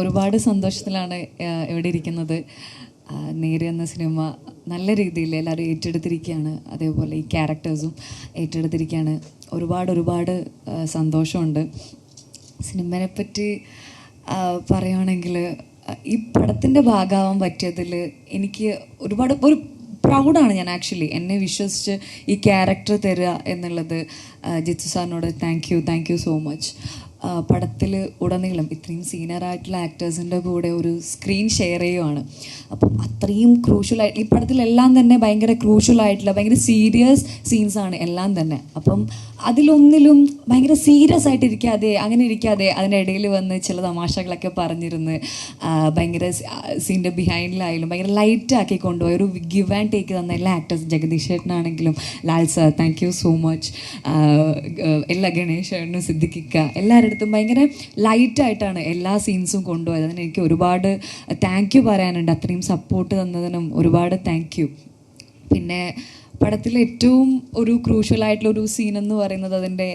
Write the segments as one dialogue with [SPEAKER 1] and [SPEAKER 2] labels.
[SPEAKER 1] ഒരുപാട് സന്തോഷത്തിലാണ് ഇവിടെ ഇരിക്കുന്നത്. നേര് എന്ന സിനിമ നല്ല രീതിയിൽ എല്ലാവരും ഏറ്റെടുത്തിരിക്കുകയാണ്. അതേപോലെ ഈ ക്യാരക്ടേഴ്സും ഏറ്റെടുത്തിരിക്കുകയാണ്. ഒരുപാട് ഒരുപാട് സന്തോഷമുണ്ട്. സിനിമയെ പറ്റി പറയുകയാണെങ്കിൽ ഈ പടത്തിന്റെ ഭാഗമാവാൻ പറ്റിയതിൽ എനിക്ക് ഒരുപാട് ഒരു പ്രൗഡാണ് ഞാൻ ആക്ച്വലി. എന്നെ വിശ്വസിച്ച് ഈ ക്യാരക്ടർ തരിക എന്നുള്ളത് ജിത്സു സാറിനോട് thank you thank you so much. പടത്തിൽ ഉടനീളം ഇത്രയും സീനിയർ ആയിട്ടുള്ള ആക്ടേഴ്സിന്റെ കൂടെ ഒരു സ്ക്രീൻ ഷെയർ ചെയ്യുവാണ്. അപ്പം അത്രയും ക്രൂഷ്യലായി ഈ പടത്തിലെല്ലാം തന്നെ ഭയങ്കര ക്രൂഷ്യലായിട്ടുള്ള ഭയങ്കര സീരിയസ് സീൻസാണ് എല്ലാം തന്നെ. അപ്പം അതിലൊന്നിലും ഭയങ്കര സീരിയസ് ആയിട്ട് ഇരിക്കാതെ അങ്ങനെ ഇരിക്കാതെ അതിനിടയിൽ വന്ന് ചില തമാശകളൊക്കെ പറഞ്ഞിരുന്ന് ഭയങ്കര സീന്റെ ബിഹൈൻഡിലായാലും ഭയങ്കര ലൈറ്റ് ആക്കി കൊണ്ടുപോയി ഒരു ഗിവ് ആൻഡ് ടേക്ക് തന്ന എല്ലാ actors Jagdish ചേട്ടനാണെങ്കിലും Lal sir thank you so much എല്ലാ ഗണേഷ് ചേട്ടനും സിദ്ധിക്കിക്ക എല്ലാവരുടെ അടുത്തും ഭയങ്കര ലൈറ്റായിട്ടാണ് എല്ലാ സീൻസും കൊണ്ടുപോയത്. അതിന് എനിക്ക് ഒരുപാട് താങ്ക് യു പറയാനുണ്ട്. അത്രയും സപ്പോർട്ട് തന്നതിനും ഒരുപാട് താങ്ക് യു പിന്നെ പടത്തിൽ ഏറ്റവും ഒരു ക്രൂഷ്യൽ ആയിട്ടുള്ള ഒരു സീൻ എന്ന് പറയുന്നത് അതിന്റെ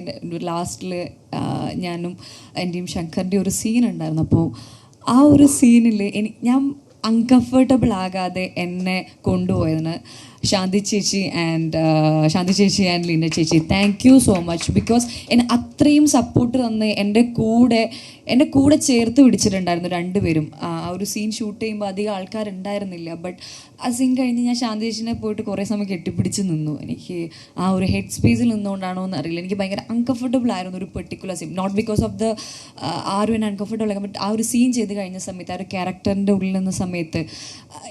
[SPEAKER 1] ലാസ്റ്റിൽ ഞാനും എന്റെയും ശങ്കറിന്റെ ഒരു സീൻ ഉണ്ടായിരുന്നു. അപ്പോൾ ആ ഒരു സീനിൽ എനി ഞാൻ അൺകംഫർട്ടബിൾ ആകാതെ എന്നെ കൊണ്ടുപോയതിന്. ശാന്തി ചേച്ചി ആൻഡ് ശാന്തി ചേച്ചി ആൻഡ് ലീന ചേച്ചി thank you so much because എന്നെ അത്രയും സപ്പോർട്ട് തന്ന് എന്റെ കൂടെ എന്റെ കൂടെ ചേർത്ത് പിടിച്ചിട്ടുണ്ടായിരുന്നു രണ്ടുപേരും. ആ ഒരു സീൻ ഷൂട്ട് ചെയ്യുമ്പോൾ അധികം ആൾക്കാരുണ്ടായിരുന്നില്ല. ബട്ട് ആ സീൻ കഴിഞ്ഞ് ഞാൻ ശാന്തി ചേച്ചിനെ പോയിട്ട് കുറേ സമയം കെട്ടിപ്പിടിച്ച് നിന്നു. എനിക്ക് ആ ഒരു ഹെഡ് സ്പേസിൽ നിന്നുകൊണ്ടാണോ എന്ന് അറിയില്ല എനിക്ക് ഭയങ്കര അൺകംഫർട്ടബിൾ ആയിരുന്നു ഒരു particular scene not because of the ആരും എന്നെ അൺകംഫർട്ടബിൾ ആകാൻ ബട്ട് ആ ഒരു സീൻ ചെയ്ത് കഴിഞ്ഞ സമയത്ത് ആ ഒരു ക്യാരക്ടറിന്റെ ഉള്ളിൽ നിന്ന് സമയത്ത്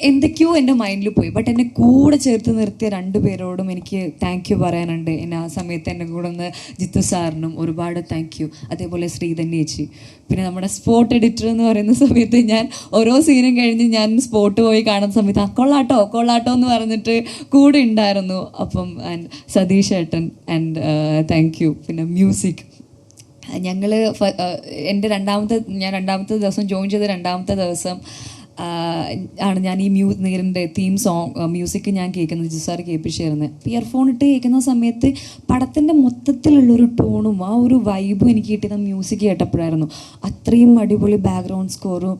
[SPEAKER 1] എന്തൊക്കെയോ എന്റെ മൈൻഡിൽ പോയി. ബട്ട് എന്നെ കൂടെ ചേർത്ത് നിർത്തിയ രണ്ട് പേരോടും എനിക്ക് താങ്ക് യു പറയാനുണ്ട്. എന്നെ ആ സമയത്ത് എന്റെ കൂടെ ഒന്ന് ജിത്തു സാറിനും ഒരുപാട് താങ്ക് യു അതേപോലെ ശ്രീധന്യ ചേച്ചി. പിന്നെ നമ്മുടെ സ്പോട്ട് എഡിറ്റർ എന്ന് പറയുന്ന സമയത്ത് ഞാൻ ഓരോ സീനും കഴിഞ്ഞ് ഞാൻ സ്പോട്ട് പോയി കാണുന്ന സമയത്ത് ആ കൊള്ളാട്ടോ കൊള്ളാട്ടോ എന്ന് പറഞ്ഞിട്ട് കൂടെ ഉണ്ടായിരുന്നു. അപ്പം ആൻഡ് സതീഷ് ഏട്ടൻ ആൻഡ് താങ്ക് യു പിന്നെ മ്യൂസിക് ഞങ്ങൾ എന്റെ രണ്ടാമത്തെ ഞാൻ രണ്ടാമത്തെ ദിവസം ജോയിൻ ചെയ്ത രണ്ടാമത്തെ ദിവസം ആണ് ഞാൻ ഈ മ്യൂ നേരിന്റെ തീം സോങ് മ്യൂസിക് ഞാൻ കേൾക്കുന്നത് ജിസാർ സാർ കേൾപ്പിച്ചായിരുന്നത് ഇയർഫോൺ ഇട്ട് കേൾക്കുന്ന സമയത്ത് പടത്തിന്റെ മൊത്തത്തിലുള്ളൊരു ടോണും ആ ഒരു വൈബും എനിക്ക് കിട്ടിയത് മ്യൂസിക് കേട്ടപ്പോഴായിരുന്നു. അത്രയും അടിപൊളി ബാക്ക്ഗ്രൗണ്ട് സ്കോറും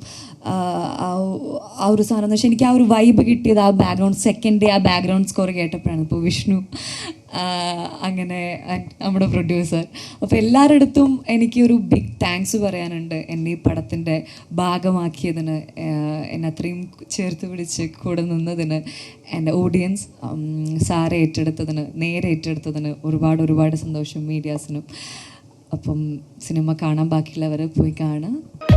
[SPEAKER 1] ആ ഒരു സാധനം എന്ന് വെച്ചാൽ എനിക്ക് ആ ഒരു വൈബ് കിട്ടിയത് ആ ബാക്ക്ഗ്രൗണ്ട് സെക്കൻഡ് ആ ബാക്ക്ഗ്രൗണ്ട് സ്കോർ കേട്ടപ്പോഴാണ്. ഇപ്പോൾ വിഷ്ണു അങ്ങനെ നമ്മുടെ പ്രൊഡ്യൂസർ അപ്പോൾ എല്ലാവരുടെ അടുത്തും എനിക്കൊരു ബിഗ് താങ്ക്സ് പറയാനുണ്ട് എന്നെ ഈ പടത്തിന്റെ ഭാഗമാക്കിയതിന് എന്നെ അത്രയും ചേർത്ത് പിടിച്ച് കൂടെ നിന്നതിന് എന്റെ ഓഡിയൻസ് സാറെ ഏറ്റെടുത്തതിന് നേരെ ഏറ്റെടുത്തതിന് ഒരുപാട് ഒരുപാട് സന്തോഷം മീഡിയാസിനും. അപ്പം സിനിമ കാണാൻ ബാക്കിയുള്ളവരെ പോയി കാണുക.